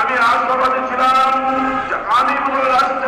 আমি আশাবাদী ছিলাম। আমি কোনো রাষ্ট্রের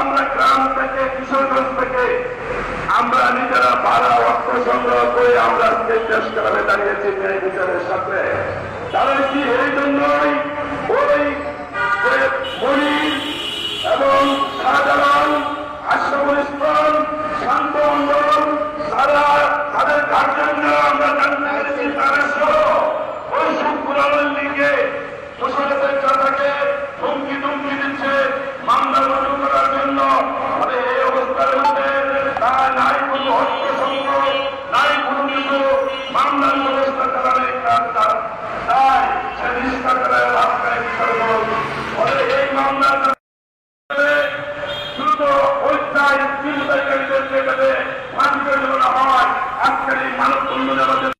আমরা গ্রাম থেকে, কিশোরগঞ্জ থেকে, আমরা নিজেরা ভাড়া অর্থ সংগ্রহ করে আমরা দেশ কালামে দাঁড়িয়েছি ন্যায় বিচারের সাথে। তারা কি এই জন্যই ওই এবং শাহজালাল আশরাফুল ইসলাম শান্ত মন্ডল তারা তাদের গার্জেন আমরা জানতে পেরেছি, তারা সহ ওই শুক্রালের লিগে মুসলিমের হিসেবে মানুষের হয়। আজকের এই মানব সম্মেলন